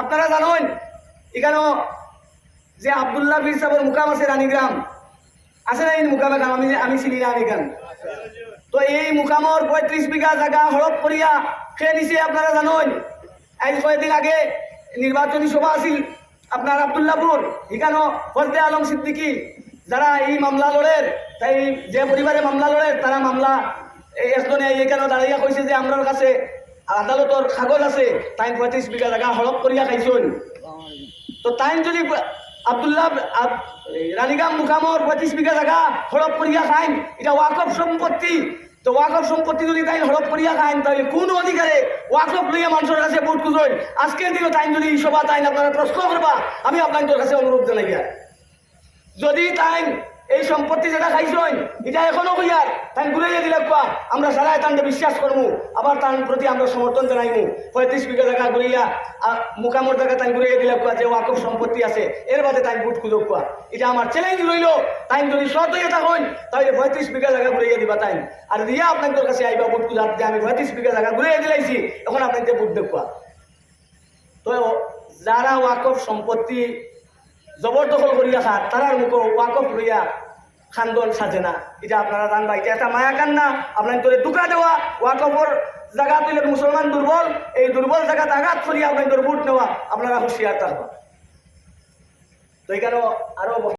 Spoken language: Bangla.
আপনারা জানেন, এখানেও যে আবদুল্লাহ বীর সাহেবের মুকাম আছে রানীগ্রাম। আছে না এই মুকামে? গ্রাম আমি আমি চিনি না রানীগ্রাম তো এই মুকামর পঁয়ত্রিশ বিঘা জায়গা হরপ করিয়া খেয়ে নিছে আপনারা জানেন? আজ কয়েকদিন আগে নির্বাচনী সভা আছিল আপনার আবদুল্লাপুর এখানেও ফজলে আলম সিদ্দিকি, যারা এই মামলা লড়ের, তাই যে পরিবারে মামলা লড়ের, তারা মামলা এই একজনে এখানে দাঁড়াইয়া কইছে যে আমরার কাছে আদালতর কাগজ আছে তাই পঁয়ত্রিশ বিঘা জায়গা হরপ করিয়া খাইছুন। তো তাই যদি আবদুল্লাহ রানীগাম মুকামর পঁয়ত্রিশ বিঘা জায়গা হরপ করিয়া খাইন এটা ওয়াকফ সম্পত্তি, তো ওয়াকফ সম্পত্তি যদি তাই হরপ করিয়া খাইন তাহলে কোন অধিকারে ওয়াকফ লইয়া মানুষের কাছে ভোট খুঁজুন আজকের দিনে তাই যদি সভা তাই আপনারা প্রশ্ন করবা আমি আপনাদের কাছে অনুরোধ জানাই যদি তাই এই সম্পত্তি যেটা খাইছই, এটা এখনও কইয়ার। তাই ঘুরাইয়া দিলে কোয়া, আমরা সারা তান্ডে বিশ্বাস করব আবার তার প্রতি আমরা সমর্থন জানাইমু। পঁয়ত্রিশ বিঘা জায়গা ঘুরাইয়া মুকামর জায়গা তাই ঘুরাইয়া দিলে কোয়া যে ওয়াকফ সম্পত্তি আছে, এর বাদে তাই বুট খুঁজো কোয়া। এটা আমার চ্যালেঞ্জ রইল তাই যদি সৎ হয়ে থাকুন তাহলে পঁয়ত্রিশ বিঘা জায়গা ঘুরাইয়া দিবা তাই আর দিয়া আপনাদের কাছে আইবা বুট খুঁজার, যে আমি পঁয়ত্রিশ বিঘা জায়গা ঘুরাইয়া দিলাইছি, এখন আপনাদের বুট দেখুয়া তো যারা ওয়াকফ সম্পত্তি জবরদখল করিয়া খা তারার মুখ ওয়াকফ লইয়া খান্দন সাজে না। এটা আপনারা জানবা এটা একটা মায়া কান্না, আপনার তোরে দুকা দেওয়া, ওয়াকফর জায়গা তুলে মুসলমান দুর্বল, এই দুর্বল জায়গা আঘাত করিয়া আপনার বুট নেওয়া, আপনারা হুঁশিয়ার থাকবা তো এখানে আরও